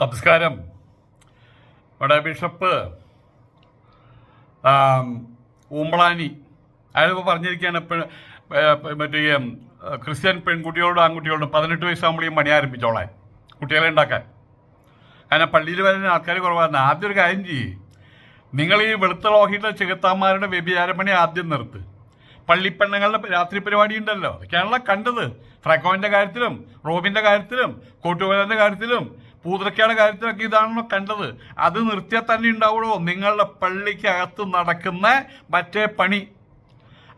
നമസ്കാരം. ഇവിടെ ബിഷപ്പ് ഉമ്പളാനി അയാളിപ്പോൾ പറഞ്ഞിരിക്കുകയാണ് മറ്റേ ക്രിസ്ത്യൻ പെൺകുട്ടികളോടും ആൺകുട്ടികളോടും പതിനെട്ട് വയസ്സാകുമ്പോഴേക്കും പണി ആരംഭിച്ചോളാൻ കുട്ടികളെ ഉണ്ടാക്കാൻ. കാരണം പള്ളിയിൽ വരുന്ന ആൾക്കാർ കുറവാണ്. ആദ്യം ഒരു കാര്യം ചെയ്യ്. നിങ്ങൾ ഈ വെളുത്ത ലോഹിയുടെ ചെകുത്താന്മാരുടെ വ്യഭിചാരപ്പണി ആദ്യം നിർത്ത്. പള്ളിപ്പെണ്ണങ്ങളുടെ രാത്രി പരിപാടി ഉണ്ടല്ലോ. അതൊക്കെയാണല്ലോ കണ്ടത്. ഫ്രാക്കോവിന്റെ കാര്യത്തിലും റോബിന്റെ കാര്യത്തിലും കോട്ടുവേലന്റെ കാര്യത്തിലും പൂതൃക്കയുടെ കാര്യത്തിലൊക്കെ ഇതാണല്ലോ കണ്ടത്. അത് നിർത്തിയാൽ തന്നെ ഉണ്ടാവുള്ളൂ. നിങ്ങളുടെ പള്ളിക്കകത്ത് നടക്കുന്ന മറ്റേ പണി.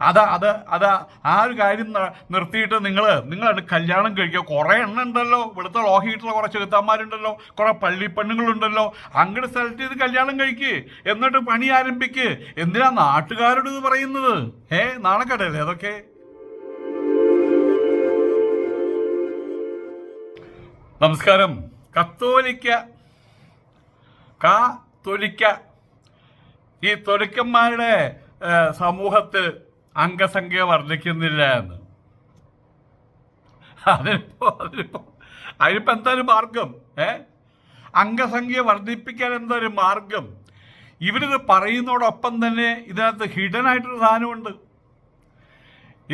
അതാ അത് അത് ആ ഒരു കാര്യം നിർത്തിയിട്ട് നിങ്ങൾ നിങ്ങളത് കല്യാണം കഴിക്കുക. കുറേ എണ്ണം ഉണ്ടല്ലോ. ഇവിടുത്തെ ലോഹിയിട്ടുള്ള കുറേ ചെറുത്താന്മാരുണ്ടല്ലോ കുറേ പള്ളി പെണ്ണുങ്ങളുണ്ടല്ലോ. അങ്ങോട്ട് സെലക്ട് ചെയ്ത് കല്യാണം കഴിക്ക്. എന്നിട്ട് പണി ആരംഭിക്ക്. എന്തിനാ നാട്ടുകാരോട് പറയുന്നത്? ഏ നാണക്കേടല്ലേ അതൊക്കെ? നമസ്കാരം. കത്തോലിക്ക കാത്തൊലിക്ക. ഈ തൊലിക്കന്മാരുടെ സമൂഹത്തിൽ അംഗസംഖ്യ വർദ്ധിക്കുന്നില്ല എന്ന്. അതിനിപ്പോ അതിനിപ്പോ അതിനിപ്പോ എന്താ ഒരു മാർഗം ഏ? അംഗസംഖ്യ വർദ്ധിപ്പിക്കാൻ എന്താ മാർഗം? ഇവരിത് പറയുന്നതോടൊപ്പം തന്നെ ഇതിനകത്ത് ഹിഡൻ ആയിട്ടൊരു സാധനമുണ്ട്.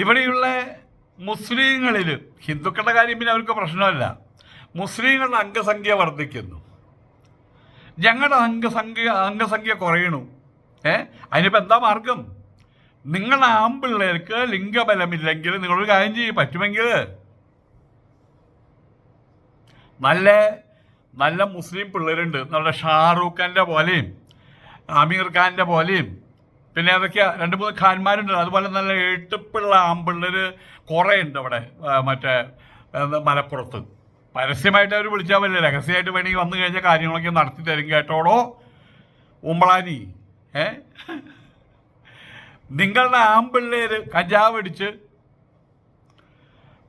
ഇവിടെയുള്ള മുസ്ലിങ്ങളിൽ ഹിന്ദുക്കളുടെ കാര്യം പിന്നെ അവർക്ക് പ്രശ്നമല്ല. മുസ്ലിങ്ങളുടെ അംഗസംഖ്യ വർദ്ധിക്കുന്നു. ഞങ്ങളുടെ അംഗസംഖ്യ അംഗസംഖ്യ കുറയണു. ഏ? അതിനിപ്പോൾ എന്താ മാർഗം? നിങ്ങളുടെ ആമ്പിള്ളേർക്ക് ലിംഗബലമില്ലെങ്കിൽ നിങ്ങളൊരു കാര്യം ചെയ്യും പറ്റുമെങ്കിൽ. നല്ല നല്ല മുസ്ലിം പിള്ളേരുണ്ട്. നല്ല ഷാറൂഖ് ഖാന്റെ പോലെയും ആമീർ ഖാന്റെ പോലെയും. പിന്നെ അതൊക്കെയാ രണ്ട് മൂന്ന് ഖാൻമാരുണ്ട് അതുപോലെ നല്ല എട്ടുപ്പിള്ള ആമ്പിള്ളേർ കുറേ ഉണ്ട് അവിടെ മറ്റേ മലപ്പുറത്ത്. പരസ്യമായിട്ട് അവർ വിളിച്ചാൽ പറ്റില്ല. രഹസ്യമായിട്ട് വേണമെങ്കിൽ വന്നു കഴിഞ്ഞാൽ കാര്യങ്ങളൊക്കെ നടത്തി തരും കേട്ടോടോ ഉമ്പളാനി ഏ? നിങ്ങളുടെ ആമ്പിള്ളേര് കഞ്ചാവ് അടിച്ച്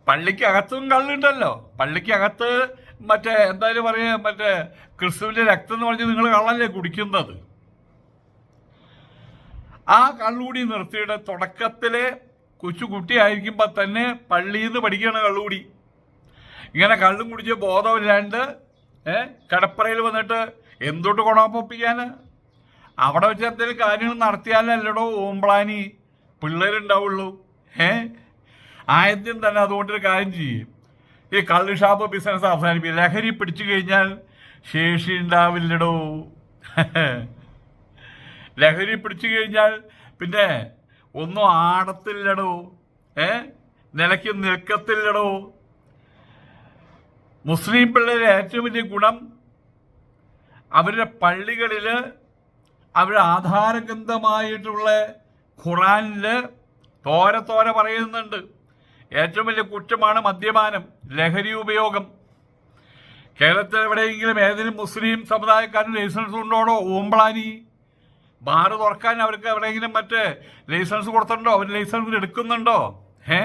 പള്ളിക്കകത്തും കള്ളുണ്ടല്ലോ. പള്ളിക്കകത്ത് മറ്റേ എന്തായാലും പറയാ മറ്റേ ക്രിസ്തുവിന്റെ രക്തം എന്ന് പറഞ്ഞ് നിങ്ങൾ കള്ളല്ലേ കുടിക്കുന്നത്? ആ കള്ളുകൂടി നിർത്തിയുടെ തുടക്കത്തിലെ കൊച്ചു കുട്ടിയായിരിക്കുമ്പോൾ തന്നെ പള്ളിയിൽ നിന്ന് പഠിക്കുകയാണ് കള്ളുകൂടി. ഇങ്ങനെ കള്ളും കുടിച്ച് ബോധമില്ലാണ്ട് കടപ്പറയിൽ വന്നിട്ട് എന്തോട്ട് കൊണാപ്പൊപ്പിക്കാൻ അവിടെ വെച്ച് എന്തെങ്കിലും കാര്യങ്ങൾ നടത്തിയാലല്ലടോ ഓംപ്ലാനി പിള്ളേരുണ്ടാവുള്ളൂ ഏ? ആദ്യം തന്നെ അതുകൊണ്ടൊരു കാര്യം ചെയ്യും. ഈ കള്ള് ഷാപ്പ് ബിസിനസ് അവസാനിപ്പിക്കും. ലഹരി പിടിച്ചു കഴിഞ്ഞാൽ ശേഷി ഉണ്ടാവില്ലടോ. ലഹരി പിടിച്ചു കഴിഞ്ഞാൽ പിന്നെ ഒന്നും ആടത്തില്ലടോ ഏ? നിലയ്ക്ക് നിൽക്കത്തില്ലടോ. മുസ്ലിം പിള്ളേരെ ഏറ്റവും വലിയ ഗുണം അവരുടെ പള്ളികളിൽ അവരുടെ ആധാരഗ്രന്ഥമായിട്ടുള്ള ഖുറാനിൽ തോരെ തോര പറയുന്നുണ്ട്. ഏറ്റവും വലിയ കുറ്റമാണ് മദ്യപാനം ലഹരി ഉപയോഗം. കേരളത്തിൽ എവിടെയെങ്കിലും ഏതെങ്കിലും മുസ്ലിം സമുദായക്കാരൻ ലൈസൻസ് ഉണ്ടോടോ ഓംബ്ലാനി ബാറ് തുറക്കാൻ അവർക്ക് എവിടെയെങ്കിലും മറ്റേ ലൈസൻസ് കൊടുത്തിട്ടുണ്ടോ? അവർ ലൈസൻസ് എടുക്കുന്നുണ്ടോ? ഏ?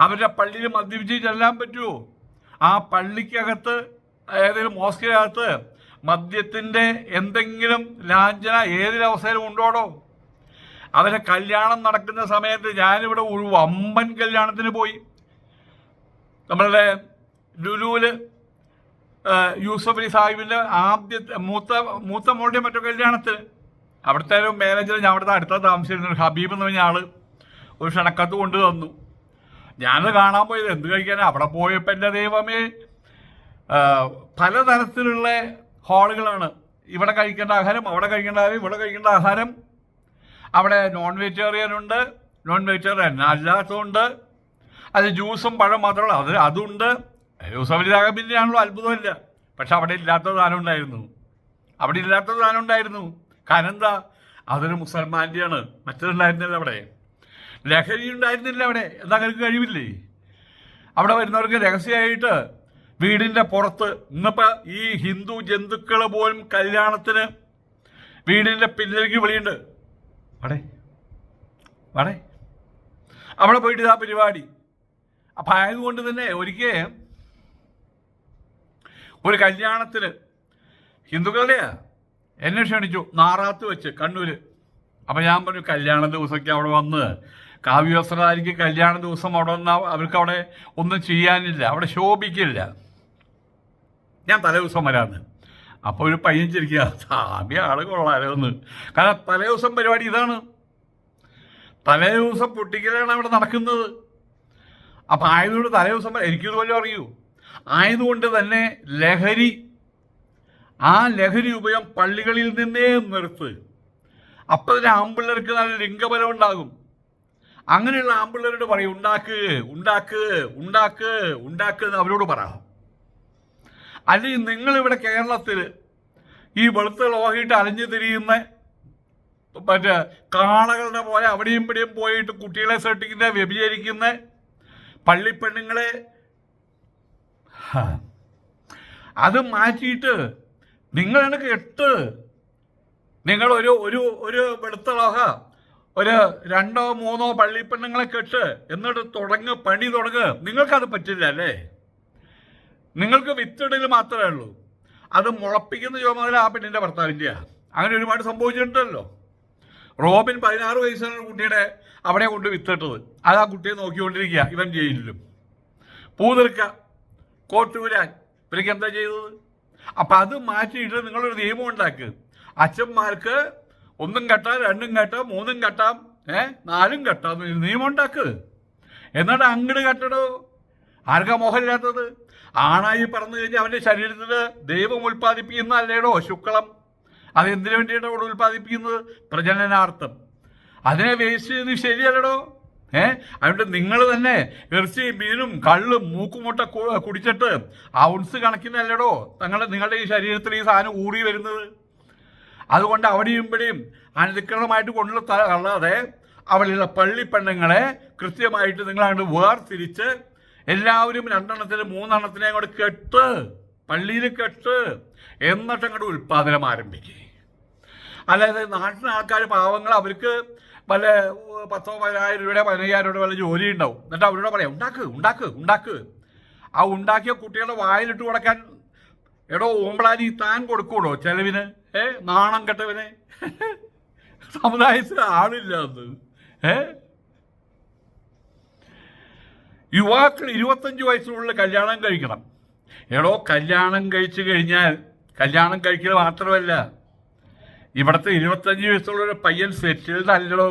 അവരുടെ പള്ളിയിൽ മദ്യപിച്ച് ചെല്ലാൻ പറ്റുമോ ആ പള്ളിക്കകത്ത് ഏതെങ്കിലും മോസ്കിനകത്ത് മദ്യത്തിന്റെ എന്തെങ്കിലും ലാഞ്ചന ഏതൊരവസ്ഥയിലും ഉണ്ടോടോ അവരെ കല്യാണം നടക്കുന്ന സമയത്ത് ഞാനിവിടെ ഒരു വമ്പൻ കല്യാണത്തിന് പോയി. നമ്മളുടെ ലുലുവിൽ യൂസഫ് അലി സാഹിബിന്റെ ആദ്യത്തെ മൂത്ത മൂത്ത മോളുടെ മറ്റോ കല്യാണത്തിന്. അവിടുത്തെ ഒരു മാനേജർ ഞാൻ അവിടുത്തെ അടുത്ത താമസിച്ചിരുന്നു ഹബീബ് എന്ന് പറഞ്ഞ ആൾ ഒരു ക്ഷണക്കത്ത് കൊണ്ടു തന്നു ഞാനത് കാണാൻ പോയത് എന്ത് കഴിക്കാനാ? അവിടെ പോയപ്പോൾ എന്റെ ദൈവമേ പലതരത്തിലുള്ള ഹാളുകളാണ്. ഇവിടെ കഴിക്കേണ്ട ആഹാരം അവിടെ കഴിക്കേണ്ട ആഹാരം ഇവിടെ കഴിക്കേണ്ട ആഹാരം. അവിടെ നോൺ വെജിറ്റേറിയൻ ഉണ്ട് നോൺ വെജിറ്റേറിയൻ അല്ലാത്തതുണ്ട്. അത് ജ്യൂസും പഴം മാത്രമല്ല അത് അതുണ്ട്. യൂസഫ് പിന്നെയാണല്ലോ അത്ഭുതമില്ല. പക്ഷെ അവിടെ ഇല്ലാത്ത സാധനം ഉണ്ടായിരുന്നു. അവിടെ ഇല്ലാത്ത സാധനം ഉണ്ടായിരുന്നു. കാരണം എന്താ? അതൊരു മുസൽമാന്റെയാണ് മറ്റതുണ്ടായിരുന്നില്ല അവിടെ. ലഹരി ഉണ്ടായിരുന്നില്ല അവിടെ. എന്താ കരുക്ക് കഴിവില്ലേ? അവിടെ വരുന്നവർക്ക് രഹസ്യമായിട്ട് വീടിന്റെ പുറത്ത് ഇന്നിപ്പോൾ ഈ ഹിന്ദു ജന്തുക്കൾ പോലും കല്യാണത്തിന് വീടിന്റെ പിന്നിലേക്ക് വിളിയുണ്ട്. വടേ. വടേ. അവിടെ പോയിട്ട് ഇതാ പരിപാടി. അപ്പം ആയതുകൊണ്ട് തന്നെ ഒരിക്കൽ ഒരു കല്യാണത്തിന് ഹിന്ദുക്കളുടെയാ? എന്നെ ക്ഷണിച്ചു. നാറാത്ത് വെച്ച് കണ്ണൂര്. അപ്പം ഞാൻ പറഞ്ഞു കല്യാണ ദിവസമൊക്കെ അവിടെ വന്ന് കാവ്യവസ്ത്രധാരിക്ക് കല്യാണ ദിവസം അവിടെ വന്നാൽ അവർക്ക് അവിടെ ഒന്നും ചെയ്യാനില്ല. അവിടെ ശോഭിക്കില്ല. ഞാൻ തലേദിവസം വരാന്ന്. അപ്പോൾ ഒരു പയ്യൻ ചിരിക്കുക സ്വാമി ആൾ കൊള്ളാലോ എന്ന്. കാരണം തലേദിവസം പരിപാടി ഇതാണ്. തലേദിവസം പൊട്ടിക്കലാണ് അവിടെ നടക്കുന്നത്. അപ്പം ആയതുകൊണ്ട് തലേദിവസം എനിക്കിതുപോലെ അറിയൂ. ആയതുകൊണ്ട് തന്നെ ലഹരി ആ ലഹരി ഉപയോഗം പള്ളികളിൽ നിന്നേ നിർത്ത്. അപ്പം തന്നെ ആമ്പിള്ളേർക്ക് നല്ല ലിംഗബലം ഉണ്ടാകും. അങ്ങനെയുള്ള ആമ്പിള്ളേരോട് പറയും ഉണ്ടാക്ക് ഉണ്ടാക്ക് ഉണ്ടാക്ക് ഉണ്ടാക്ക് എന്ന് അവരോട് പറ അല്ലെങ്കിൽ നിങ്ങളിവിടെ കേരളത്തിൽ ഈ വെളുത്ത ലോഹിയിട്ട് അലഞ്ഞു തിരിയുന്ന മറ്റേ കാളകളുടെ പോലെ അവിടെയും ഇവിടെയും പോയിട്ട് കുട്ടികളെ സൃഷ്ടിക്കുന്ന വ്യഭിചരിക്കുന്ന പള്ളിപ്പെണ്ണുങ്ങളെ. അത് മാറ്റിയിട്ട് നിങ്ങളാണ് കെട്ട് നിങ്ങൾ ഒരു ഒരു ഒരു വെളുത്ത ലോഹ ഒരു രണ്ടോ മൂന്നോ പള്ളിപ്പെണ്ണുങ്ങളെ കെട്ട് എന്നിട്ട് തുടങ്ങ് പണി തുടങ്ങ്. നിങ്ങൾക്കത് പറ്റില്ല അല്ലേ? നിങ്ങൾക്ക് വിത്തിടൽ മാത്രമേ ഉള്ളൂ. അത് മുളപ്പിക്കുന്ന ചുമതല ആ പെണ്ണിന്റെ ഭർത്താവിന്റെയാ അങ്ങനെ ഒരുപാട് സംഭവിച്ചിട്ടുണ്ടല്ലോ. റോബിൻ പതിനാറ് വയസ്സുള്ള കുട്ടിയുടെ അവിടെ കൊണ്ട് വിത്തിട്ടത്. അത് ആ കുട്ടിയെ നോക്കിക്കൊണ്ടിരിക്കുക ഇവൻ ജയിലിലും. പൂതിർക്ക കോട്ടൂരാൻ ഇവരൊക്കെ എന്താ ചെയ്തത്? അപ്പം അത് മാറ്റിയിട്ട് നിങ്ങളൊരു നിയമം ഉണ്ടാക്കുക അച്ഛന്മാർക്ക് ഒന്നും കെട്ടാം രണ്ടും കെട്ടാം മൂന്നും കെട്ടാം ഏ? നാലും കെട്ടാം. എന്ന് നിയമം ഉണ്ടാക്ക് എന്നിട്ട് അങ്ങട് കെട്ടടോ. ആർക്കാ മോഹമില്ലാത്തത് ആണായി പറന്നു കഴിഞ്ഞാൽ അവന്റെ ശരീരത്തിൽ ദൈവം ഉൽപ്പാദിപ്പിക്കുന്ന അല്ലേടോ ശുക്ലം? അത് എന്തിനു വേണ്ടിയിട്ടാണ് അവിടെ ഉൽപ്പാദിപ്പിക്കുന്നത്? പ്രജനനാർത്ഥം. അതിനെ വേസ്റ്റ് ചെയ്യുന്നത് ശരിയല്ലടോ. ഏ? അതുകൊണ്ട് നിങ്ങൾ തന്നെ ഇറച്ചിയും മീനും കള്ളും മൂക്കുമുട്ട കുടിച്ചിട്ട് ഔൺസ് കണക്കിനല്ലടോ തങ്ങളുടെ നിങ്ങളുടെ ഈ ശരീരത്തിൽ ഈ സാധനം ഊറി വരുന്നത്. അതുകൊണ്ട് അവിടെയും ഇവിടെയും അനധികൃതമായിട്ട് തള്ളാതെ അവിടെയുള്ള പള്ളിപ്പെണ്ണുങ്ങളെ കൃത്യമായിട്ട് നിങ്ങളങ്ങോട്ട് വേർതിരിച്ച് എല്ലാവരും രണ്ടെണ്ണത്തിന് മൂന്നെണ്ണത്തിനെ അങ്ങോട്ട് കെട്ട് പള്ളിയിൽ കെട്ട് എന്നിട്ട് അങ്ങോട്ട് ഉൽപ്പാദനം ആരംഭിക്കുക അല്ലാതെ നാട്ടിലെ ആൾക്കാർ പാവങ്ങൾ അവർക്ക് വല്ല പത്തോ പതിനായിരം രൂപയുടെ പതിനയ്യായിരം രൂപയുടെ വല്ല ജോലി ഉണ്ടാവും എന്നിട്ട് അവരോട് പറയാം ഉണ്ടാക്ക് ഉണ്ടാക്ക് ഉണ്ടാക്ക്. ആ ഉണ്ടാക്കിയ കുട്ടികളുടെ വായിലിട്ട് കൊടുക്കാൻ എടോ ഓമ്പളാനി താൻ കൊടുക്കൂടോ ചെലവിന്? ഏ നാണം കെട്ടവിനെ? സമുദായത്തിൽ ആളില്ല എന്ന് ഏ? യുവാക്കൾ ഇരുപത്തഞ്ച് വയസ്സിനുള്ളിൽ കല്യാണം കഴിക്കണം. എടോ കല്യാണം കഴിച്ചു കഴിഞ്ഞാൽ കല്യാണം കഴിക്കൽ മാത്രമല്ല ഇവിടുത്തെ ഇരുപത്തഞ്ച് വയസ്സുള്ള ഒരു പയ്യൻ സെറ്റിൽഡ് അല്ലടോ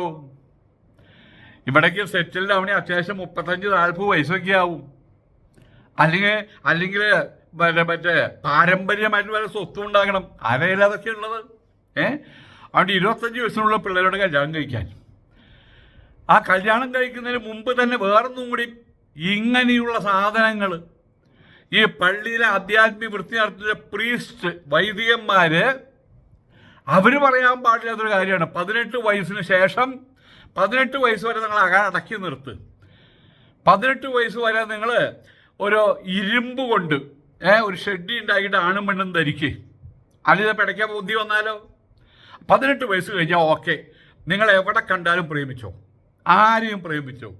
ഇവിടേക്ക് സെറ്റിൽഡ് ആവണേ അത്യാവശ്യം മുപ്പത്തഞ്ച് നാൽപ്പത് വയസ്സൊക്കെ ആവും. അല്ലെങ്കിൽ അല്ലെങ്കിൽ മറ്റേ മറ്റേ പാരമ്പര്യമായിട്ട് വരെ സ്വത്തും ഉണ്ടാകണം. ആരെയല്ല അതൊക്കെ ഉള്ളത്? ഏ? അതുകൊണ്ട് ഇരുപത്തഞ്ച് വയസ്സിനുള്ള പിള്ളേരോട് കല്യാണം കഴിക്കാൻ. ആ കല്യാണം കഴിക്കുന്നതിന് മുമ്പ് തന്നെ വേറൊന്നും കൂടി ഇങ്ങനെയുള്ള സാധനങ്ങൾ. ഈ പള്ളിയിലെ ആധ്യാത്മിക വൃത്തി നടത്തുന്ന പ്രീസ്റ്റ് വൈദികന്മാര് അവർ പറയാൻ പാടില്ലാത്തൊരു കാര്യമാണ്. പതിനെട്ട് വയസ്സിന് ശേഷം പതിനെട്ട് വയസ്സ് വരെ നിങ്ങൾ അക അടക്കി നിർത്ത്. പതിനെട്ട് വയസ്സ് വരെ നിങ്ങൾ ഒരു ഇരുമ്പ് കൊണ്ട് ഏ ഒരു ഷെഡി ഉണ്ടാക്കിയിട്ട് ആണും പെണ്ണും ധരിക്ക്. അല്ലെങ്കിൽ പിടയ്ക്കാൻ ബുദ്ധി വന്നാലോ? പതിനെട്ട് വയസ്സ് കഴിഞ്ഞാൽ ഓക്കെ. നിങ്ങൾ എവിടെ കണ്ടാലും പ്രേമിച്ചോ? ആരെയും പ്രേമിച്ചോ?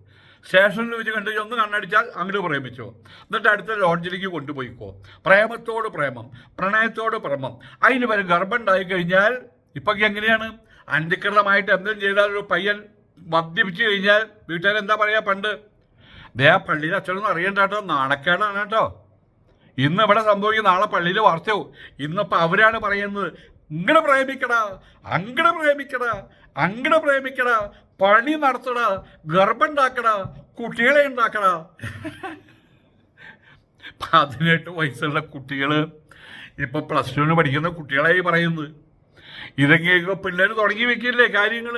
സ്റ്റേഷനിൽ വെച്ച് കണ്ടു ഒന്ന് കണ്ണടിച്ചാൽ അങ്ങോട്ട് പ്രേമിച്ചോ? എന്നിട്ട് അടുത്ത ലോഡ്ജിലേക്ക് കൊണ്ടുപോയിക്കോ. പ്രേമത്തോട് പ്രേമം പ്രണയത്തോട് പ്രേമം. അതിന് വരെ ഗർഭമുണ്ടായി കഴിഞ്ഞാൽ ഇപ്പൊക്കെ എങ്ങനെയാണ്? അനധികൃതമായിട്ട് എന്തും ചെയ്താൽ ഒരു പയ്യൻ മദ്യപിച്ചു കഴിഞ്ഞാൽ വീട്ടുകാരെന്താ പറയാ പണ്ട്? ദേ പള്ളിയിൽ അച്ഛനൊന്നും അറിയണ്ട കേട്ടോ നാണക്കേടാണ് കേട്ടോ. ഇന്ന് ഇവിടെ സംഭവിക്കും നാളെ പള്ളിയിൽ വാർത്തയോ? ഇന്നിപ്പോൾ അവരാണ് പറയുന്നത് ഇങ്ങനെ പ്രേമിക്കടാ അങ്ങനെ പ്രേമിക്കടാ അങ്ങനെ പ്രേമിക്കടാ പണി നടത്തടാ ഗർഭണ്ടാക്കടാ കുട്ടികളെ ഉണ്ടാക്കടാ. പതിനെട്ട് വയസ്സുള്ള കുട്ടികൾ ഇപ്പൊ പ്ലസ് ടുവിന് പഠിക്കുന്ന കുട്ടികളായി പറയുന്നത് ഇതൊക്കെ പിള്ളേർ തുടങ്ങി വെക്കില്ലേ കാര്യങ്ങൾ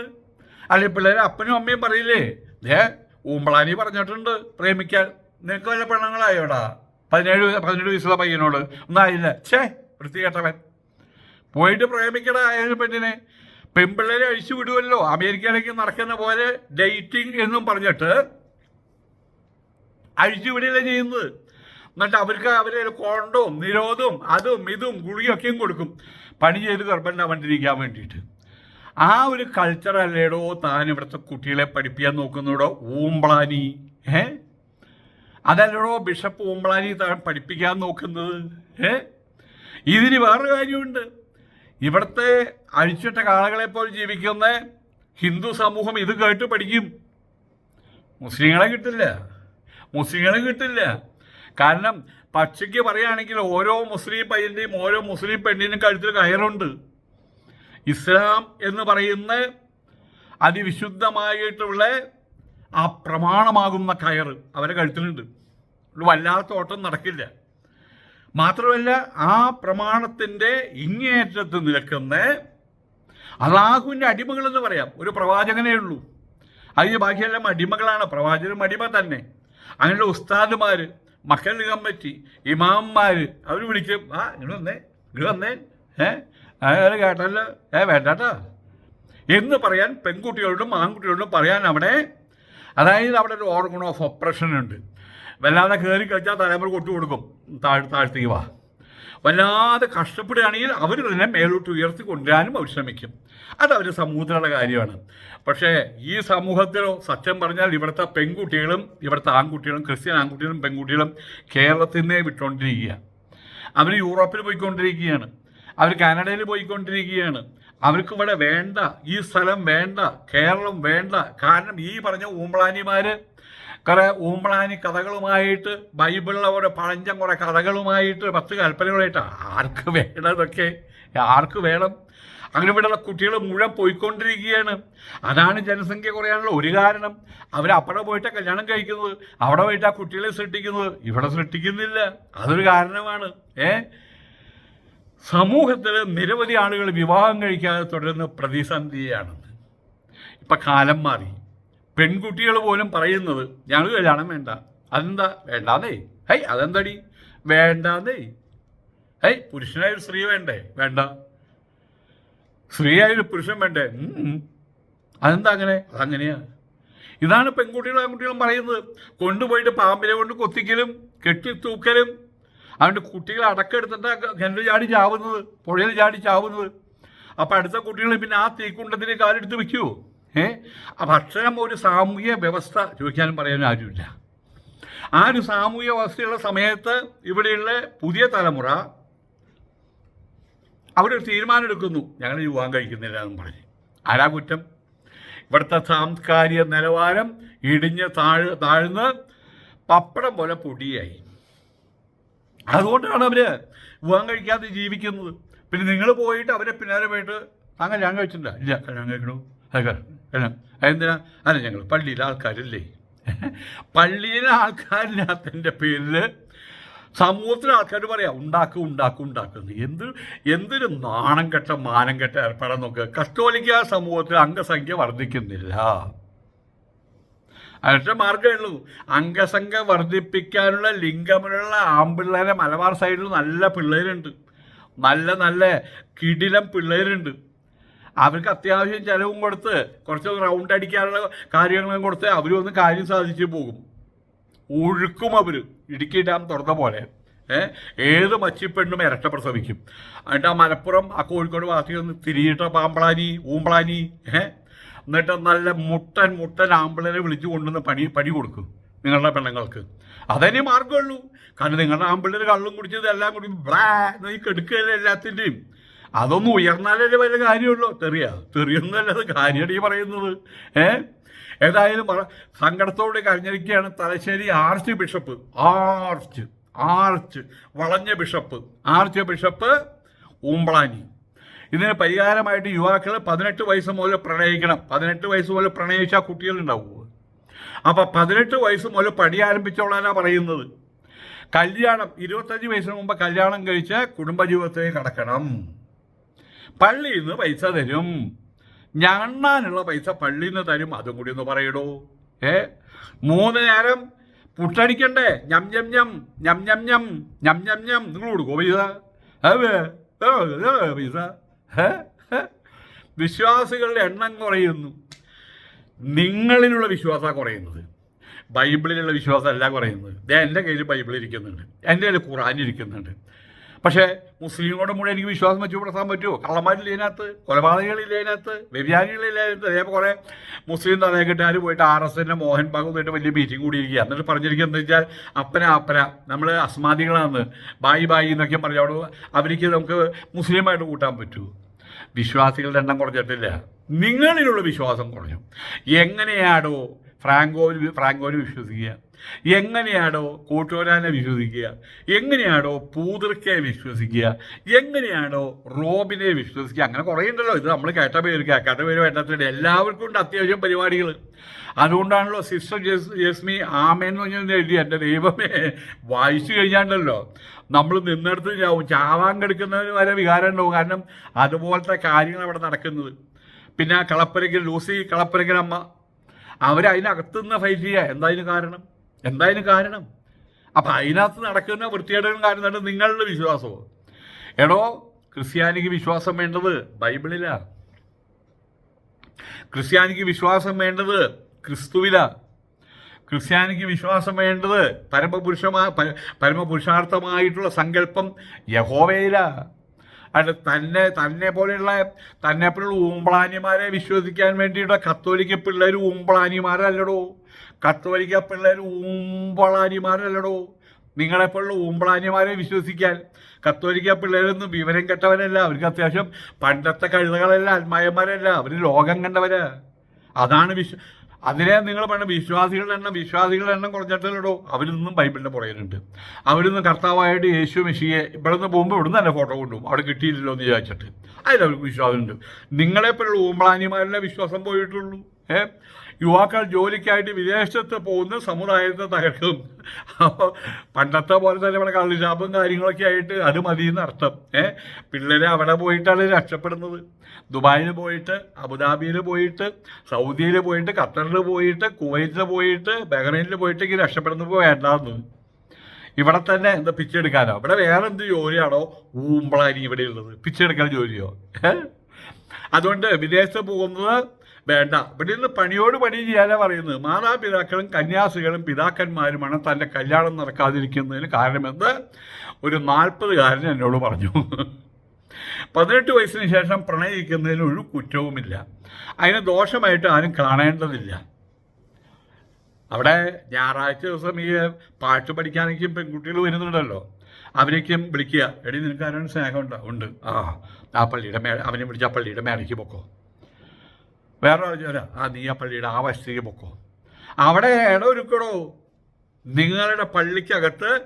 അല്ലെങ്കിൽ പിള്ളേർ അപ്പനും അമ്മയും പറയില്ലേ ഏ ഊമ്പളാനി പറഞ്ഞിട്ടുണ്ട് പ്രേമിക്കാൻ. നിനക്ക് വല്ല പെണ്ണുങ്ങളായോടാ? പതിനേഴ് പതിനെട്ട് വയസ്സുള്ള പയ്യനോട് ഒന്നായില്ല ഛേ വൃത്തികെട്ടവൻ. പോയിട്ട് പ്രേമിക്കട അയാൾ പെണ്ണിനെ പെൺപിള്ളേരെ അഴിച്ചു വിടുമല്ലോ അമേരിക്കയിലേക്ക് നടക്കുന്ന പോലെ ഡേറ്റിംഗ് എന്നും പറഞ്ഞിട്ട് അഴിച്ചു വിടില്ല ചെയ്യുന്നത്. എന്നിട്ട് അവർക്ക് അവരെ കോണ്ടവും നിരോധവും അതും ഇതും ഗുളിയൊക്കെയും കൊടുക്കും. പണി ചെയ്ത് ഗർഭമുണ്ടാവാണ്ടിരിക്കാൻ വേണ്ടിയിട്ട്. ആ ഒരു കൾച്ചറല്ലേടോ താൻ ഇവിടുത്തെ കുട്ടികളെ പഠിപ്പിക്കാൻ നോക്കുന്നതോ ഊമ്പളാനി ഏ? അതല്ലടോ ബിഷപ്പ് ഓമ്പളാനി പഠിപ്പിക്കാൻ നോക്കുന്നത് ഏ? ഇതിന് വേറൊരു കാര്യമുണ്ട്. ഇവിടുത്തെ അഴിച്ചിട്ട കാളകളെ പോലെ ജീവിക്കുന്ന ഹിന്ദു സമൂഹം ഇത് കേട്ട് പഠിക്കും. മുസ്ലിങ്ങളെ കിട്ടില്ല. മുസ്ലിങ്ങളെ കിട്ടില്ല. കാരണം പക്ഷിക്ക് പറയുകയാണെങ്കിൽ ഓരോ മുസ്ലിം പയ്യന്റെയും ഓരോ മുസ്ലിം പെണ്ണിനും കഴുത്തിൽ കയറുണ്ട്. ഇസ്ലാം എന്ന് പറയുന്ന അതിവിശുദ്ധമായിട്ടുള്ള ആ പ്രമാണമാകുന്ന കയർ അവരെ കഴുത്തിലുണ്ട്. വല്ലാത്ത ഓട്ടം നടക്കില്ല. മാത്രമല്ല ആ പ്രമാണത്തിന്റെ ഇങ്ങേറ്റത്ത് നിൽക്കുന്ന അള്ളാഹുവിന്റെ അടിമകളെന്ന് പറയാം. ഒരു പ്രവാചകനേ ഉള്ളൂ. അതിന് ബാക്കിയെല്ലാം അടിമകളാണ്. പ്രവാചകനും അടിമ തന്നെ. അങ്ങനെയുള്ള ഉസ്താദുമാർ മക്കൾ കമ്മിറ്റി ഇമാമന്മാർ അവർ വിളിക്കും. ആ ഇങ്ങോട്ട് വന്നേ ഇങ്ങോട്ട് വന്നേ. ഏ അയാൾ കേട്ടല്ലോ. ഏ വേണ്ടാട്ടോ. എന്ന് പറയാൻ പെൺകുട്ടികളോടും ആൺകുട്ടികളോടും പറയാൻ അവിടെ അതായത് അവിടെ ഒരു ഓർഗൺ ഓഫ് ഒപ്രഷൻ ഉണ്ട്. വല്ലാതെ കയറി കഴിച്ചാൽ തലമുറ കൊട്ടു കൊടുക്കും. താഴ് താഴ്ത്തേക്ക് വാ. വല്ലാതെ കഷ്ടപ്പെടുകയാണെങ്കിൽ അവർ തന്നെ മേലോട്ട് ഉയർത്തി കൊണ്ടുവരാനും അവർ ശ്രമിക്കും. അത് അവർ സമൂഹത്തിലുള്ള കാര്യമാണ്. പക്ഷേ ഈ സമൂഹത്തിലോ സത്യം പറഞ്ഞാൽ ഇവിടുത്തെ പെൺകുട്ടികളും ഇവിടുത്തെ ആൺകുട്ടികളും ക്രിസ്ത്യൻ ആൺകുട്ടികളും പെൺകുട്ടികളും കേരളത്തിൽ നിന്നേ വിട്ടുകൊണ്ടിരിക്കുക അവർ യൂറോപ്പിൽ പോയിക്കൊണ്ടിരിക്കുകയാണ്. അവർ കാനഡയിൽ പോയിക്കൊണ്ടിരിക്കുകയാണ്. അവർക്ക് ഇവിടെ വേണ്ട ഈ സ്ഥലം വേണ്ട കേരളം വേണ്ട. കാരണം ഈ പറഞ്ഞ ഊമ്പളാനിമാര് കുറെ ഊമ്പളാനി കഥകളുമായിട്ട് ബൈബിളിലെ ഓരോ പഴഞ്ചൻ കുറെ കഥകളുമായിട്ട് പത്ത് കൽപ്പനകളായിട്ട് ആർക്ക് വേണം ഇതൊക്കെ ആർക്ക് വേണം? അങ്ങനെ ഇവിടെയുള്ള കുട്ടികൾ മുഴുവൻ പോയിക്കൊണ്ടിരിക്കുകയാണ്. അതാണ് ജനസംഖ്യ കുറയാനുള്ള ഒരു കാരണം. അവർ അവിടെ പോയിട്ടാണ് കല്യാണം കഴിക്കുന്നത്. അവിടെ പോയിട്ടാണ് കുട്ടികളെ സൃഷ്ടിക്കുന്നത്. ഇവിടെ സൃഷ്ടിക്കുന്നില്ല. അതൊരു കാരണമാണ്. ഏ? സമൂഹത്തിൽ നിരവധി ആളുകൾ വിവാഹം കഴിക്കാതെ തുടരുന്ന പ്രതിസന്ധിയാണ് ഇപ്പം കാലം മാറി. പെൺകുട്ടികൾ പോലും പറയുന്നത് ഞങ്ങൾ കല്യാണം വേണ്ട. അതെന്താ? വേണ്ടാന്നേ. ഹൈ അതെന്താടി? വേണ്ടാന്നേ. ഹൈ പുരുഷനായ ഒരു സ്ത്രീ വേണ്ടേ? വേണ്ട. സ്ത്രീയായ ഒരു പുരുഷൻ വേണ്ടേ. അതെന്താ അങ്ങനെ? അതങ്ങനെയാ. ഇതാണ് പെൺകുട്ടികളും ആൺകുട്ടികളും പറയുന്നത്. കൊണ്ടുപോയിട്ട് പാമ്പിനെ കൊണ്ട് കൊത്തിക്കലും കെട്ടിത്തൂക്കലും അതുകൊണ്ട് കുട്ടികൾ അടക്കെടുത്തിട്ട് കിണറ് ചാടി ചാവുന്നത് പുഴയിൽ ചാടി ചാവുന്നത്. അപ്പം അടുത്ത കുട്ടികൾ പിന്നെ ആ തീക്കുണ്ടത്തിന് കാലെടുത്ത് വെക്കുമോ ഏ? അപ്പം ഭക്ഷണം ഒരു സാമൂഹ്യ വ്യവസ്ഥ. ചോദിക്കാനും പറയാനും ആരുമില്ല. ആ ഒരു സാമൂഹ്യ വ്യവസ്ഥയുള്ള സമയത്ത് ഇവിടെയുള്ള പുതിയ തലമുറ അവരൊരു തീരുമാനം എടുക്കുന്നു ഞങ്ങൾ യുവാൻ കഴിക്കുന്നില്ല എന്ന് പറഞ്ഞ്. ആരാ കുറ്റം? ഇവിടുത്തെ സാംസ്കാരിക നിലവാരം ഇടിഞ്ഞ് താഴ് താഴ്ന്ന് പപ്പടം പോലെ പൊടിയായി. അതുകൊണ്ടാണ് അവർ വിവാഹം കഴിക്കാതെ ജീവിക്കുന്നത്. പിന്നെ നിങ്ങൾ പോയിട്ട് അവരെ പിന്നാലെ പോയിട്ട് അങ്ങനെ ഞാൻ കഴിച്ചിട്ടില്ല ഇല്ല. കല്യാണം കഴിക്കണോ? കല്യാണം എന്തിനാ അല്ല. ഞങ്ങൾ പള്ളിയിലെ ആൾക്കാരില്ലേ. പള്ളിയിലെ ആൾക്കാരില്ലാത്തതിന്റെ പേരിൽ സമൂഹത്തിലെ ആൾക്കാർ പറയാം ഉണ്ടാക്കും ഉണ്ടാക്കും ഉണ്ടാക്കുന്നു എന്ത് എന്തൊരു നാണം കെട്ട മാനം കെട്ട ഏർപ്പെടാൻ നോക്കുക കത്തോലിക്ക സമൂഹത്തിൽ അംഗസംഖ്യ വർദ്ധിക്കുന്നില്ല. അതിന്റെ മാർഗമേ ഉള്ളൂ. അംഗസംഖ്യ വർദ്ധിപ്പിക്കാനുള്ള ലിംഗമുള്ള ആമ്പിള്ളേരെ മലബാർ സൈഡിൽ നല്ല പിള്ളേരുണ്ട്. നല്ല നല്ല കിടിലം പിള്ളേരുണ്ട്. അവർക്ക് അത്യാവശ്യം ചിലവും കൊടുത്ത് കുറച്ച് റൗണ്ട് അടിക്കാനുള്ള കാര്യങ്ങളും കൊടുത്ത് അവരും ഒന്ന് കാര്യം സാധിച്ചു പോകും. ഒഴുക്കും അവർ ഇടുക്കി ഡാം തുറന്ന പോലെ. ഏത് മച്ചിപ്പെണ്ണും ഇരട്ട പ്രസവിക്കും. എന്നിട്ട് ആ മലപ്പുറം ആ കോഴിക്കോട് ഭാഗത്തേക്ക് തിരിയിട്ട പാമ്പളാനി ഊമ്പളാനി ഏ? എന്നിട്ട് നല്ല മുട്ടൻ മുട്ടൻ ആമ്പിളിനെ വിളിച്ചു കൊണ്ടുവന്ന് പണി പടി കൊടുക്കും നിങ്ങളുടെ പെണ്ണുങ്ങൾക്ക്. അതന്നെ മാർഗമുള്ളൂ കാരണം നിങ്ങളുടെ ആമ്പിളിന് കള്ളും കുടിച്ചത് എല്ലാം കൂടി ബ്ലാ ഈ കെടുക്കുകയല്ലേ എല്ലാത്തിന്റെയും അതൊന്നും ഉയർന്നാലല്ലേ വലിയ കാര്യമുള്ളൂ. തെറിയ തെറിയൊന്നുമല്ല കാര്യമാണ് പറയുന്നത്. ഏ? ഏതായാലും സങ്കടത്തോടെ കഴിഞ്ഞിരിക്കുകയാണ് Thalassery archbishop. Arch arch വളഞ്ഞ ബിഷപ്പ്. ആർച്ച് ബിഷപ്പ് ഊമ്പളാനി ഇതിന് പരിഹാരമായിട്ട് യുവാക്കൾ പതിനെട്ട് വയസ്സ് മുതൽ പ്രണയിക്കണം. പതിനെട്ട് വയസ്സ് മുതൽ പ്രണയിച്ചാൽ കുട്ടികളുണ്ടാവുമോ അപ്പം പതിനെട്ട് വയസ്സ് മുതൽ പണി ആരംഭിച്ചോളാനാ പറയുന്നത്. കല്യാണം ഇരുപത്തഞ്ച് വയസ്സിന് മുമ്പ് കല്യാണം കഴിച്ച് കുടുംബജീവിതത്തിലേക്ക് കടക്കണം. പള്ളിയിൽ നിന്ന് പൈസ തരും. ഞണ്ണാനുള്ള പൈസ പള്ളിയിൽ നിന്ന് തരും. അതും കൂടി ഒന്ന് പറയടോ. ഏ? മൂന്ന് നേരം പുട്ടടിക്കണ്ടേ? ഞം ഞം ഞം ഞം ഞം ഞം ഞം ഞം ഞം. നിങ്ങൾ കൊടുക്കോ പൈസ? പൈസ? വിശ്വാസികളുടെ എണ്ണം കുറയുന്നു. നിങ്ങളിലുള്ള വിശ്വാസമാണ് കുറയുന്നത്. ബൈബിളിലുള്ള വിശ്വാസമല്ല കുറയുന്നത്. എന്റെ കയ്യിൽ ബൈബിൾ ഇരിക്കുന്നുണ്ട്. എന്റെ കയ്യിൽ ഖുറാൻ ഇരിക്കുന്നുണ്ട്. പക്ഷേ മുസ്ലിങ്ങളോട് മുഴുവൻ എനിക്ക് വിശ്വാസം വെച്ച് പുലർത്താൻ പറ്റുമോ കള്ളന്മാരില്ല ഇതിനകത്ത്? കൊലപാതകളില്ല ഇതിനകത്ത്? വ്യഭിചാരികളില്ല ഇതിനകത്ത്? അതേപോലെ കുറേ മുസ്ലിം തലയെക്കെട്ടുകാർ പോയിട്ട് ആർ എസ് എന്റെ മോഹൻ പോയിട്ട് വലിയ മീറ്റിംഗ് കൂടിയിരിക്കുക എന്നിട്ട് പറഞ്ഞിരിക്കുന്നത് എന്താ വെച്ചാൽ അപ്പന അപ്പന നമ്മൾ അസ്മാദികളാണ്. ബായി ബായി എന്നൊക്കെ പറഞ്ഞു അവിടെ അവർക്ക് നമുക്ക് മുസ്ലിമായിട്ട് കൂട്ടാൻ പറ്റുമോ വിശ്വാസികളുടെ എണ്ണം കുറഞ്ഞിട്ടില്ല. നിങ്ങളിലുള്ള വിശ്വാസം കുറഞ്ഞു. എങ്ങനെയാണോ ഫ്രാങ്കോയിൽ ഫ്രാങ്കോയിൽ വിശ്വസിക്കുക. എങ്ങനെയാണോ കൂട്ടോരാനെ വിശ്വസിക്കുക എങ്ങനെയാണോ പൂതൃക്കയെ വിശ്വസിക്കുക എങ്ങനെയാണോ റോബിനെ വിശ്വസിക്കുക അങ്ങനെ കുറേ ഉണ്ടല്ലോ ഇത് നമ്മൾ കേട്ട പേര് കേൾക്കാത്ത പേര് വേണ്ടത്തില്ല. എല്ലാവർക്കും ഉണ്ട് അത്യാവശ്യം പരിപാടികൾ അതുകൊണ്ടാണല്ലോ സിസ്റ്റർ ജസ് ജസ്മി ആമേന്ന് പറഞ്ഞു എഴുതി എന്റെ ദൈവമേ വായിച്ചു കഴിഞ്ഞാണ്ടല്ലോ. നമ്മൾ നിന്നെടുത്ത് ചാവും ചാവാൻ കെടുക്കുന്നതിന് വരെ വികാരം ഉണ്ടാവും. കാരണം അതുപോലത്തെ കാര്യങ്ങൾ അവിടെ നടക്കുന്നത്. പിന്നെ ആ കളപ്പരയ്ക്കൽ ലൂസി കളപ്പരയ്ക്കൽ അമ്മ അവരതിനകത്തുനിന്ന് ഫൈറ്റ് ചെയ്യുക. എന്തായാലും കാരണം? എന്താ അതിന് കാരണം? അപ്പം അതിനകത്ത് നടക്കുന്ന വൃത്തികേടുകളും കാരണമാണ് നിങ്ങളുടെ വിശ്വാസമോ എടോ ക്രിസ്ത്യാനിക്ക് വിശ്വാസം വേണ്ടത് ബൈബിളിലാണ് ക്രിസ്ത്യാനിക്ക് വിശ്വാസം വേണ്ടത് ക്രിസ്തുവില. ക്രിസ്ത്യാനിക്ക് വിശ്വാസം വേണ്ടത് പരമപുരുഷമാ പരമപുരുഷാർത്ഥമായിട്ടുള്ള സങ്കല്പം യഹോവയില. അത് തന്നെ തന്നെ പോലെയുള്ള തന്നെ പോലുള്ള ഊമ്പളാനിമാരെ വിശ്വസിക്കാൻ വേണ്ടിയിട്ട് കത്തോലിക്ക പിള്ളേർ ഊമ്പളാനിമാരല്ലടോ കത്തോലിക്ക പിള്ളേർ ഊമ്പളാനിമാരല്ലടോ നിങ്ങളെപ്പോലുള്ള ഊമ്പളാനിമാരെ വിശ്വസിക്കാൻ കത്തോലിക്ക പിള്ളേരൊന്നും വിവരം കെട്ടവരല്ല. അവർക്ക് അത്യാവശ്യം പണ്ടത്തെ കഴുതകളല്ല ആത്മായന്മാരല്ല അവർ ലോകം കണ്ടവരാ. അതാണ് വിശ്വ അതിനെ നിങ്ങൾ പറഞ്ഞ വിശ്വാസികളുടെ എണ്ണം വിശ്വാസികളുടെ എണ്ണം കുറഞ്ഞിട്ടില്ലടോ? അവരിൽ ബൈബിളിന്റെ പുറകിലുണ്ട്. നിന്ന് കർത്താവായിട്ട് യേശു മെഷിയെ ഇവിടെ നിന്ന് പോകുമ്പോൾ ഇവിടുന്ന് തന്നെ ഫോട്ടോ കൊണ്ടുപോകും. അവിടെ കിട്ടിയില്ലല്ലോ എന്ന് വിചാരിച്ചിട്ട്. അതിൽ അവർക്ക് വിശ്വാസമുണ്ട്. നിങ്ങളെപ്പോലുള്ള ഊമ്പളാനിമാരുടെ വിശ്വാസം പോയിട്ടുള്ളൂ. ഏ? യുവാക്കൾ ജോലിക്കായിട്ട് വിദേശത്ത് പോകുന്ന സമുദായത്തെ തകർക്കും. അപ്പോൾ പണ്ടത്തെ പോലെ തന്നെ ഇവിടെ കള്ളിശാപ്പും കാര്യങ്ങളൊക്കെ ആയിട്ട് അത് മതി എന്നർത്ഥം ഏഹ് പിള്ളേരെ അവിടെ പോയിട്ടാണ് രക്ഷപ്പെടുന്നത്. ദുബായിൽ പോയിട്ട് അബുദാബിയിൽ പോയിട്ട് സൗദിയിൽ പോയിട്ട് ഖത്തറിൽ പോയിട്ട് കുവൈറ്റിൽ പോയിട്ട് ബഹ്റൈനിൽ പോയിട്ട് ഇങ്ങനെ രക്ഷപ്പെടുന്നപ്പോൾ വേണ്ടാന്ന്. ഇവിടെ തന്നെ എന്താ പിച്ചെടുക്കാനോ? ഇവിടെ വേറെ എന്ത് ജോലിയാണോ ഊമ്പളാനി ഇവിടെ ഉള്ളത്? പിച്ചെടുക്കാൻ ജോലിയോ? അതുകൊണ്ട് വിദേശത്ത് പോകുന്നത് വേണ്ട. ഇവിടെ നിന്ന് പണിയോട് പണി ചെയ്യാനാ പറയുന്നത്. മാതാപിതാക്കളും കന്യാസികളും പിതാക്കന്മാരുമാണ് തന്റെ കല്യാണം നടക്കാതിരിക്കുന്നതിന് കാരണമെന്ന് ഒരു നാൽപ്പതുകാരൻ എന്നോട് പറഞ്ഞു. പതിനെട്ട് വയസ്സിന് ശേഷം പ്രണയിക്കുന്നതിന് ഒരു കുറ്റവുമില്ല. അതിന് ദോഷമായിട്ട് ആരും കാണേണ്ടതില്ല. അവിടെ ഞായറാഴ്ച ദിവസം ഈ പാട്ട് പഠിക്കാനൊക്കെ പെൺകുട്ടികൾ വരുന്നുണ്ടല്ലോ. അവരേക്കും വിളിക്കുക. എടി നിനക്ക് ആരാണ് സ്നേഹം ഉണ്ട്. ആ ആ പള്ളിയുടെ മേ അവനെ വിളിച്ച് ആ പള്ളിയുടെ മേളയ്ക്ക് പൊക്കോ. വേറെ ചോര ആ നീ ആ വശത്തേക്ക് പൊക്കോ. അവിടെ ഇടമൊരുക്കടോ നിങ്ങളുടെ പള്ളിക്കകത്ത്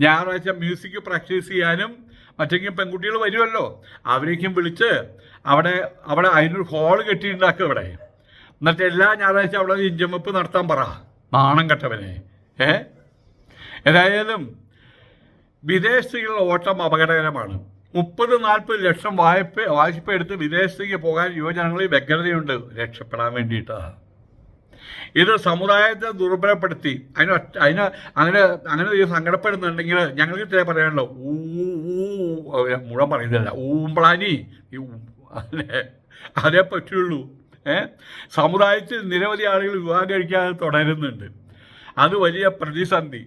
ഞായറാഴ്ച മ്യൂസിക് പ്രാക്ടീസ് ചെയ്യാനും മറ്റെങ്കിലും പെൺകുട്ടികൾ വരുമല്ലോ. അവരേക്കും വിളിച്ച് അവിടെ അവിടെ അതിനൊരു ഹോൾ കെട്ടിയിട്ടുണ്ടാക്കുക ഇവിടെ എന്നിട്ട് എല്ലാ ഞായറാഴ്ച അവിടെ ഇഞ്ചമപ്പ് നടത്താൻ പറ. നാണം കെട്ടവനെ. ഏ? ഏതായാലും വിദേശികളുടെ ഓട്ടം അപകടകരമാണ്. മുപ്പത് നാൽപ്പത് ലക്ഷം വായ്പ വായ്പ എടുത്ത് വിദേശത്തേക്ക് പോകാൻ യുവജനങ്ങളിൽ വ്യഗ്രതയുണ്ട്. രക്ഷപ്പെടാൻ വേണ്ടിയിട്ടാണ് ഇത് സമുദായത്തെ ദുർബലപ്പെടുത്തി. അതിന് അതിന് അങ്ങനെ അങ്ങനെ സങ്കടപ്പെടുന്നുണ്ടെങ്കിൽ ഞങ്ങൾക്ക് ഇത്രേ പറയാനുള്ളൂ. ഊ ഊ മുഴം മുഴുവൻ പറയുന്നില്ല. ഊമ്പളാനി ഈ അതേ പറ്റുള്ളൂ. ഏ? സമുദായത്തിൽ നിരവധി ആളുകൾ വിവാഹം കഴിക്കാതെ തുടരുന്നുണ്ട്. അത് വലിയ പ്രതിസന്ധി.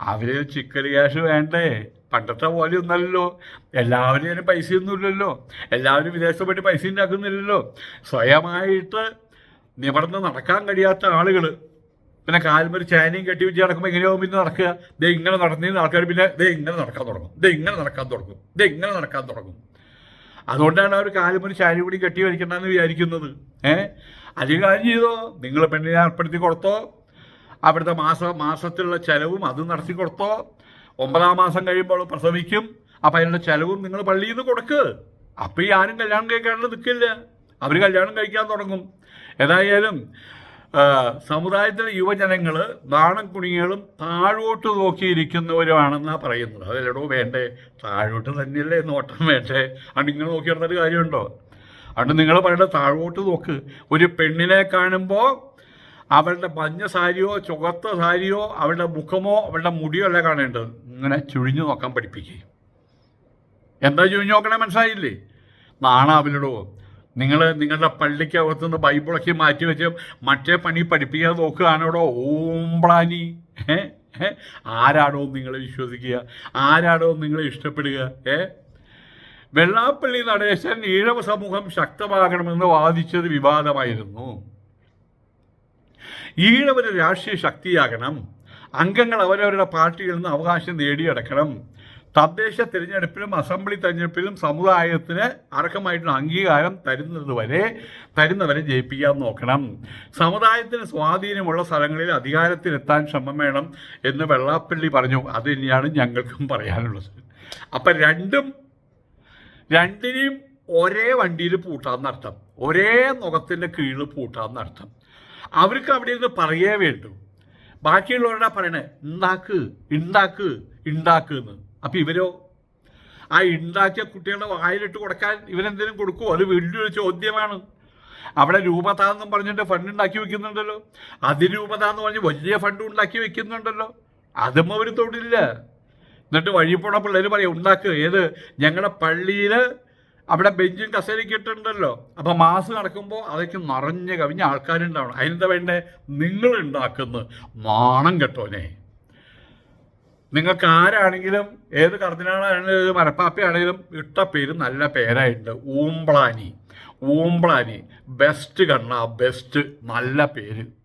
അവരെ ചിക്കൻ ക്യാഷ് വേണ്ടേ? പണ്ടത്തെ പോലെ ഒന്നല്ലല്ലോ. എല്ലാവരും പൈസയൊന്നും ഇല്ലല്ലോ എല്ലാവരും വിദേശത്ത് പോയിട്ട് പൈസ ഉണ്ടാക്കുന്നില്ലല്ലോ. സ്വയമായിട്ട് നിവർന്ന് നടക്കാൻ കഴിയാത്ത ആളുകൾ പിന്നെ കാൽമൊരു ചാനയും കെട്ടി വെച്ച് നടക്കുമ്പോൾ എങ്ങനെയാവും പിന്നെ നടക്കുക? ദേ ഇങ്ങനെ നടന്നിരുന്ന ആൾക്കാർ പിന്നെ ദേ ഇങ്ങനെ നടക്കാൻ തുടങ്ങും. ദേ ഇങ്ങനെ നടക്കാൻ തുടങ്ങും. ദേ ഇങ്ങനെ നടക്കാൻ തുടങ്ങും. അതുകൊണ്ടാണ് അവർ കാലുമൊരു ചാരി കൂടി കെട്ടി വലിക്കണ്ടെന്ന് വിചാരിക്കുന്നത്. ഏ? കാര്യം ചെയ്തോ? നിങ്ങൾ പെണ്ണിനെ ഏർപ്പെടുത്തി കൊടുത്തോ? അവിടുത്തെ മാസ മാസത്തിലുള്ള ചെലവും അത് നടത്തി കൊടുത്തോ? ഒമ്പതാം മാസം കഴിയുമ്പോൾ പ്രസവിക്കും. അപ്പം അതിനുള്ള ചിലവും നിങ്ങൾ പള്ളിയിൽ നിന്ന് കൊടുക്ക്. അപ്പം ഈ ആരും കല്യാണം കഴിക്കാണ്ട് നിൽക്കില്ല അവർ കല്യാണം കഴിക്കാൻ തുടങ്ങും. ഏതായാലും സമുദായത്തിലെ യുവജനങ്ങൾ നാണം കുണികളും താഴോട്ട് നോക്കിയിരിക്കുന്നവരുമാണെന്നാണ് പറയുന്നത്. അതിലടോ വേണ്ടേ? താഴോട്ട് തന്നെയല്ലേ നോട്ടം വേണ്ടേ? അതുകൊണ്ട് നിങ്ങൾ നോക്കി നടന്നിട്ട് കാര്യമുണ്ടോ? അതുകൊണ്ട് നിങ്ങൾ പറയേണ്ട താഴോട്ട് നോക്ക്. ഒരു പെണ്ണിനെ കാണുമ്പോൾ അവളുടെ മഞ്ഞ സാരിയോ ചുവത്ത സാരിയോ അവളുടെ മുഖമോ അവളുടെ മുടിയോ അല്ല കാണേണ്ടത്. ഇങ്ങനെ ചുഴിഞ്ഞു നോക്കാൻ പഠിപ്പിക്കുക എന്താ ചുഴിഞ്ഞു നോക്കണേ മനസ്സിലായില്ലേ? നാണാവിലടോ നിങ്ങൾ നിങ്ങളുടെ പള്ളിക്കകത്തുനിന്ന് ബൈബിളൊക്കെ മാറ്റി വെച്ച് മറ്റേ പണി പഠിപ്പിക്കാൻ നോക്കുകയാണോടോ? ഓംപ്ലാനി ആരാണോ നിങ്ങൾ വിശ്വസിക്കുക? ആരാണോ നിങ്ങളെ ഇഷ്ടപ്പെടുക? ഏ? വെള്ളാപ്പള്ളി നടേശൻ ഈഴവ സമൂഹം ശക്തമാകണമെന്ന് വാദിച്ചത് വിവാദമായിരുന്നു. ഈഴവര് രാഷ്ട്രീയ ശക്തിയാകണം. അംഗങ്ങൾ അവരവരുടെ പാർട്ടിയിൽ നിന്ന് അവകാശം നേടിയെടുക്കണം. തദ്ദേശ തിരഞ്ഞെടുപ്പിലും അസംബ്ലി തിരഞ്ഞെടുപ്പിലും സമുദായത്തിന് അർഹമായിട്ടുള്ള അംഗീകാരം തരുന്നത് വരെ തരുന്നവരെ ജയിപ്പിക്കാൻ നോക്കണം. സമുദായത്തിന് സ്വാധീനമുള്ള സ്ഥലങ്ങളിൽ അധികാരത്തിലെത്താൻ ശ്രമം വേണം എന്ന് വെള്ളാപ്പള്ളി പറഞ്ഞു. അത് തന്നെയാണ് ഞങ്ങൾക്കും പറയാനുള്ളത്. അപ്പം രണ്ടും രണ്ടിനെയും ഒരേ വണ്ടിയിൽ പൂട്ടാന്നർത്ഥം ഒരേ മുഖത്തിന്റെ കീഴിൽ പൂട്ടാന്നർത്ഥം അവർക്ക് അവിടെ നിന്ന് പറയേ വേണ്ടു. ബാക്കിയുള്ളവരുടെ പറയണേ ഉണ്ടാക്ക് ഉണ്ടാക്ക് ഉണ്ടാക്ക് എന്ന്. അപ്പം ഇവരോ ആ ഉണ്ടാക്കിയ കുട്ടികളുടെ വായിലിട്ട് കൊടുക്കാൻ ഇവരെന്തെങ്കിലും കൊടുക്കുമോ അത് വലിയൊരു ചോദ്യമാണ്. അവിടെ രൂപതാന്നും പറഞ്ഞിട്ട് ഫണ്ട് ഉണ്ടാക്കി വെക്കുന്നുണ്ടല്ലോ. അതിരൂപത എന്ന് പറഞ്ഞ് വലിയ ഫണ്ട് ഉണ്ടാക്കി വെക്കുന്നുണ്ടല്ലോ. അതും അവർ തൊടില്ല. എന്നിട്ട് വഴി പോണ പിള്ളേർ പറയും ഉണ്ടാക്കുക ഏത്? ഞങ്ങളുടെ പള്ളിയിൽ അവിടെ ബെഞ്ചും കസേരയ്ക്ക് ഇട്ടിട്ടുണ്ടല്ലോ. അപ്പം മാസ് നടക്കുമ്പോൾ അതൊക്കെ നിറഞ്ഞ് കവിഞ്ഞ ആൾക്കാരുണ്ടാവണം. അതിനെന്താ വേണ്ടേ? നിങ്ങൾ ഉണ്ടാക്കുന്ന നാണം കെട്ടോനെ നിങ്ങൾക്ക് ആരാണെങ്കിലും ഏത് കർദിനാളാണെങ്കിലും ഏത് മരപ്പാപ്പയാണെങ്കിലും ഇട്ട പേര് നല്ല പേരായിട്ടുണ്ട്. ഊമ്പ്ളാനി ഊമ്പ്ളാനി ബെസ്റ്റ് കണ്ണ ബെസ്റ്റ് നല്ല പേര്.